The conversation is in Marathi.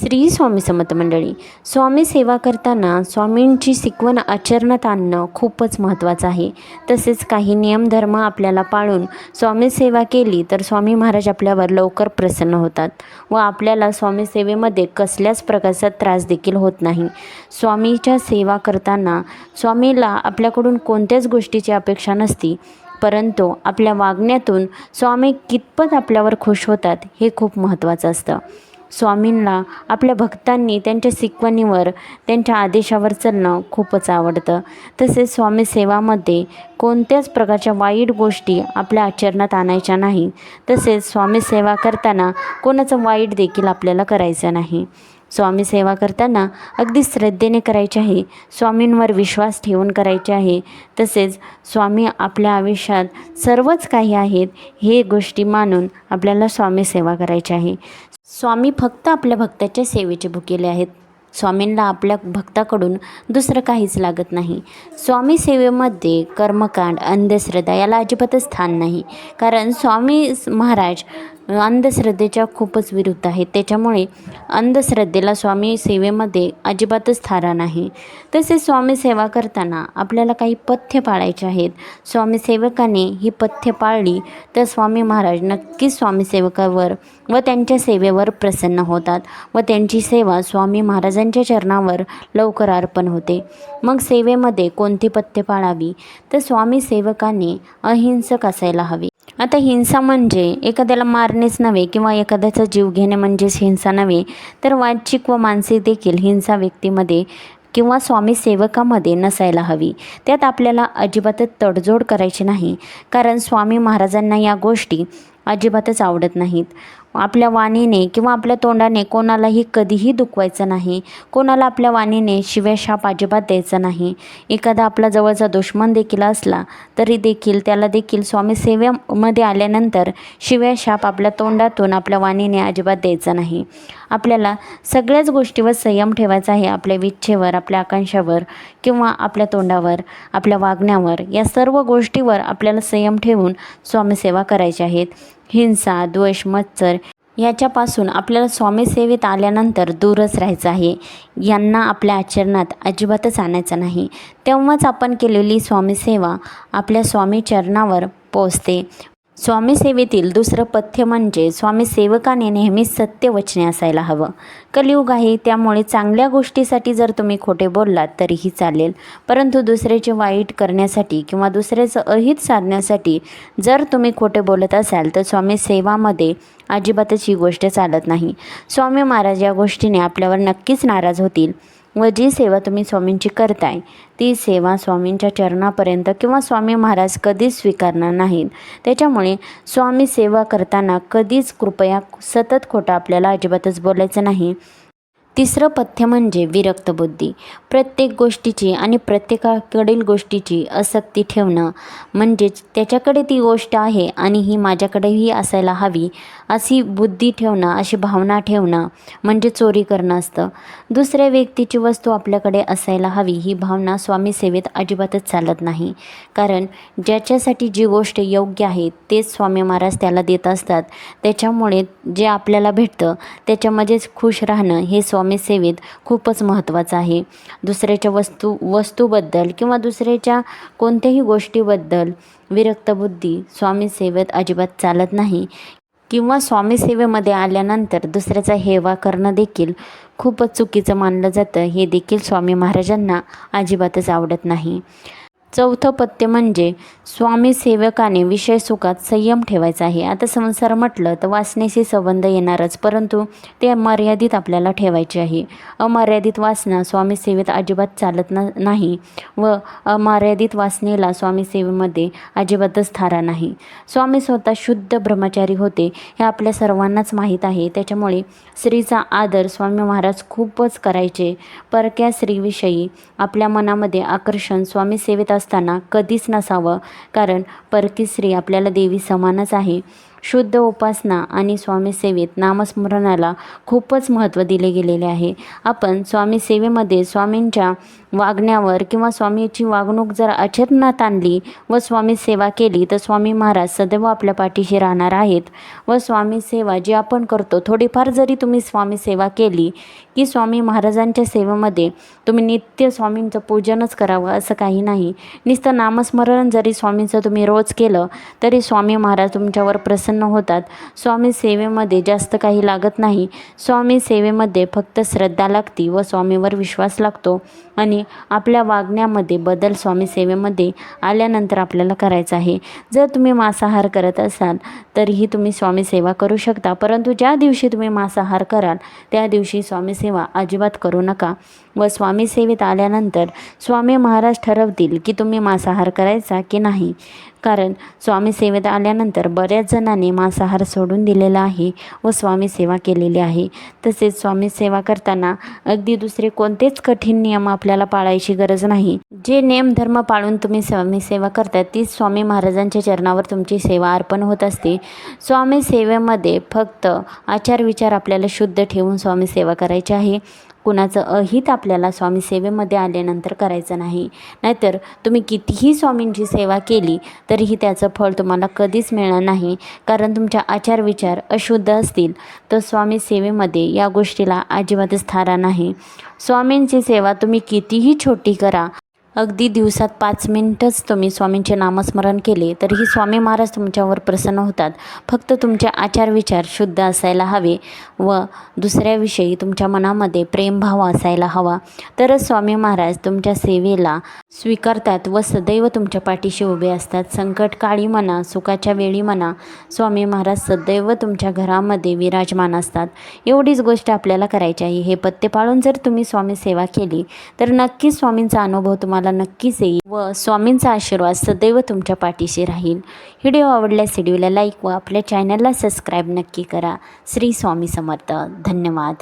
श्री स्वामी समर्थ मंडळी स्वामी सेवा करताना स्वामींची शिकवण आचरणात आणणं खूपच महत्त्वाचं आहे. तसेच काही नियमधर्म आपल्याला पाळून स्वामी सेवा केली तर स्वामी महाराज आपल्यावर लवकर प्रसन्न होतात व आपल्याला स्वामी सेवेमध्ये कसल्याच प्रकारचा त्रास देखील होत नाही. स्वामीच्या सेवा करताना स्वामीला आपल्याकडून कोणत्याच गोष्टीची अपेक्षा नसती परंतु आपल्या वागण्यातून स्वामी कितपत आपल्यावर खुश होतात हे खूप महत्त्वाचं असतं. स्वामींना आपल्या भक्तांनी त्यांच्या शिकवणीवर त्यांच्या आदेशावर चालणं खूपच आवडतं. तसेच स्वामी सेवामध्ये कोणत्याच प्रकारच्या वाईट गोष्टी आपल्या आचरणात आणायच्या नाही. तसेच स्वामी सेवा करताना कोणाचं वाईट देखील आपल्याला करायचं नाही. स्वामी सेवा करताना अगदी श्रद्धेने करायचे आहे. स्वामींवर विश्वास ठेवून करायचे आहे. तसेच स्वामी आपल्या आयुष्यात सर्वच काही आहेत हे गोष्टी मानून आपल्याला स्वामी सेवा करायची आहे. स्वामी फक्त आपल्या भक्ताच्या सेवेचे भुकेले आहेत. स्वामींना आपल्या भक्ताकडून दुसरं काहीच लागत नाही. स्वामी सेवेमध्ये कर्मकांड अंधश्रद्धा याला अजिबातच स्थान नाही. कारण स्वामी महाराज अंधश्रद्धेच्या खूपच विरुद्ध आहेत त्याच्यामुळे अंधश्रद्धेला स्वामी सेवेमध्ये अजिबातच थारा नाही. तसेच स्वामी सेवा करताना आपल्याला काही पथ्य पाळायचे आहेत. स्वामी सेवकाने ही पथ्य पाळली तर स्वामी महाराज नक्कीच स्वामी सेवकावर व त्यांच्या सेवेवर प्रसन्न होतात व त्यांची सेवा स्वामी महाराजांच्या चरणावर लवकर अर्पण होते. मग सेवेमध्ये कोणती पथ्य पाळावी? तर स्वामी सेवकाने अहिंसक असायला हवे. आता हिंसा म्हणजे एखाद्याला मारणेच नव्हे किंवा एखाद्याचा जीव घेणे म्हणजेच हिंसा नव्हे तर वाचिक व मानसिक देखील हिंसा व्यक्तीमध्ये किंवा स्वामी सेवकामध्ये नसायला हवी. त्यात आपल्याला अजिबातच तडजोड करायची नाही कारण स्वामी महाराजांना या गोष्टी अजिबातच आवडत नाहीत. आपल्या वाणीने किंवा आपल्या तोंडाने कोणालाही कधीही दुखवायचं नाही. कोणाला आपल्या वाणीने शिव्या शाप अजिबात द्यायचा नाही. एखादा आपला जवळचा दुश्मन देखील असला तरी देखील त्याला देखील स्वामी सेवेमध्ये आल्यानंतर शिव्या शाप आपल्या तोंडातून आपल्या वाणीने अजिबात द्यायचा नाही. आपल्याला सगळ्याच गोष्टीवर संयम ठेवायचा आहे. आपल्या विच्छेवर आपल्या आकांक्षावर किंवा आपल्या तोंडावर आपल्या वागण्यावर या सर्व गोष्टीवर आपल्याला संयम ठेवून स्वामीसेवा करायची आहेत हिंसा द्वेष मत्सर याच्यापासून आपल्याला स्वामीसेवेत आल्यानंतर दूरच राहायचं आहे. यांना आपल्या आचरणात अजिबातच आणायचं नाही. तेव्हाच आपण केलेली स्वामीसेवा आपल्या स्वामी चरणावर पोचते स्वामी सेवेतील दुसरं पथ्य म्हणजे स्वामी सेवकाने नेहमीच सत्य वचने असायला हवं. कलियुग आहे त्यामुळे चांगल्या गोष्टीसाठी जर तुम्ही खोटे बोललात तरीही चालेल. परंतु दुसऱ्याचे वाईट करण्यासाठी किंवा दुसऱ्याचं अहित साधण्यासाठी जर तुम्ही खोटे बोलत असाल तर स्वामी सेवामध्ये अजिबातच ही गोष्ट चालत नाही. स्वामी महाराज या गोष्टीने आपल्यावर नक्कीच नाराज होतील. व जी सेवा तुम्ही स्वामींची करताय ती सेवा स्वामींच्या चरणापर्यंत किंवा स्वामी महाराज कधीच स्वीकारणार नाहीत. त्याच्यामुळे स्वामी सेवा करताना कधीच कृपया सतत खोटं आपल्याला अजिबातच बोलायचं नाही. तिसरं पथ्य म्हणजे विरक्त बुद्धी. प्रत्येक गोष्टीची आणि प्रत्येकाकडील गोष्टीची आसक्ती ठेवणं म्हणजेच त्याच्याकडे ती गोष्ट आहे आणि ही माझ्याकडेही असायला हवी अशी बुद्धी ठेवणं अशी भावना ठेवणं म्हणजे चोरी करणं असतं. दुसऱ्या व्यक्तीची वस्तू आपल्याकडे असायला हवी ही भावना स्वामी सेवेत अजिबातच चालत नाही. कारण ज्याच्यासाठी जी गोष्ट योग्य आहे तेच स्वामी महाराज त्याला देत असतात. त्याच्यामुळे जे आपल्याला भेटतं त्याच्यामध्येच खुश राहणं हे स्वामी सेवेत खूपच महत्त्वाचं आहे. दुसऱ्याच्या वस्तू वस्तूबद्दल किंवा दुसऱ्याच्या कोणत्याही गोष्टीबद्दल विरक्त बुद्धी स्वामीसेवेत अजिबात चालत नाही. किंवा स्वामी सेवेमध्ये आल्यानंतर दुसऱ्याचा हेवा करणं देखील खूपच चुकीचं मानलं जातं. हे देखील स्वामी महाराजांना अजिबातच आवडत नाही. चौथं पत्य म्हणजे स्वामी सेवकाने विषय सुखात संयम ठेवायचा आहे. आता संसार म्हटलं तर वासनेशी संबंध येणारच परंतु ते मर्यादित आपल्याला ठेवायचे आहे. अमर्यादित वासना स्वामी सेवेत अजिबात चालत ना नाही व अमर्यादित वासनेला स्वामी सेवेमध्ये अजिबातच थारा नाही. स्वामी स्वतः शुद्ध ब्रह्मचारी होते हे आपल्या सर्वांनाच माहीत आहे. त्याच्यामुळे स्त्रीचा आदर स्वामी महाराज खूपच करायचे. परक्या स्त्रीविषयी आपल्या मनामध्ये आकर्षण स्वामी सेवेत असताना कधीच नसावं. कारण परकी स्त्री आपल्याला देवी समानच आहे. शुद्ध उपासना आणि स्वामीसेवेत नामस्मरणाला खूपच महत्त्व दिले गेलेले आहे. आपण स्वामी सेवेमध्ये स्वामींच्या वागण्यावर किंवा स्वामीची वागणूक जर आचरणात आणली व स्वामी सेवा केली तर स्वामी महाराज सदैव आपल्या पाठीशी राहणार आहेत. व स्वामी सेवा जी आपण करतो थोडीफार जरी तुम्ही स्वामी सेवा केली की स्वामी महाराजांच्या सेवेमध्ये तुम्ही नित्य स्वामींचं पूजनच करावं असं काही नाही. नुसतं नामस्मरण जरी स्वामींचं तुम्ही रोज केलं तरी स्वामी महाराज तुमच्यावर प्रसन्न होतात. स्वामी सेवेमध्ये जास्त काही लागत नाही. स्वामी सेवेमध्ये फक्त श्रद्धा लागती व स्वामीवर विश्वास लागतो आणि आपल्या वागण्यामध्ये बदल स्वामी सेवेमध्ये आल्यानंतर आपल्याला करायचा आहे. जर तुम्ही मांसाहार करत असाल तरीही तुम्ही स्वामी सेवा करू शकता. परंतु ज्या दिवशी तुम्ही मांसाहार कराल त्या दिवशी स्वामी सेवा अजिबात करू नका व स्वामी सेवेत आल्यानंतर स्वामी महाराज ठरवतील की तुम्ही मांसाहार करायचा की नाही. कारण स्वामी सेवेत आल्यानंतर बऱ्याच जणांना मांसाहार सोडून दिलेला आहे व स्वामी सेवा केलेली आहे. तसेच स्वामी सेवा करताना अगदी दुसरे कोणतेच कठीण नियम आपल्याला पाळायची गरज नाही. जे नेम धर्म पाळून तुम्ही स्वामी सेवा करता तीच स्वामी महाराजांच्या चरणावर तुमची सेवा अर्पण होत असते. स्वामी सेवेमध्ये फक्त आचार विचार आपल्याला शुद्ध ठेवून स्वामी सेवा करायची आहे. कुणाचं अहित आपल्याला स्वामी सेवेमध्ये आल्यानंतर करायचं नाही. नाहीतर तुम्ही कितीही स्वामींची सेवा केली तरीही त्याचं फळ तुम्हाला कधीच मिळणार नाही. कारण तुमच्या आचार विचार अशुद्ध असतील तर स्वामी सेवेमध्ये या गोष्टीला अजिबातच थारा नाही. स्वामींची सेवा तुम्ही कितीही छोटी करा अगदी दिवसात पाच मिनटंच तुम्ही स्वामींचे नामस्मरण केले तरीही स्वामी महाराज तुमच्यावर प्रसन्न होतात. फक्त तुमचे आचार विचार शुद्ध असायला हवे व दुसऱ्याविषयी तुमच्या मनामध्ये प्रेमभाव असायला हवा. तरच स्वामी महाराज तुमच्या सेवेला स्वीकारतात व सदैव तुमच्या पाठीशी उभे असतात. संकटकाळी म्हणा सुखाच्या वेळी म्हणा स्वामी महाराज सदैव तुमच्या घरामध्ये विराजमान असतात. एवढीच गोष्ट आपल्याला करायची आहे. हे पत्ते पाळून जर तुम्ही स्वामी सेवा केली तर नक्कीच स्वामींचा अनुभव तुम्हाला तुम्हाला नक्कीच येईल व स्वामींचा आशीर्वाद सदैव तुमच्या पाठीशी राहील. व्हिडिओ आवडल्यास व्हिडिओला लाईक व आपल्या चॅनलला सबस्क्राईब नक्की करा. श्री स्वामी समर्थ. धन्यवाद.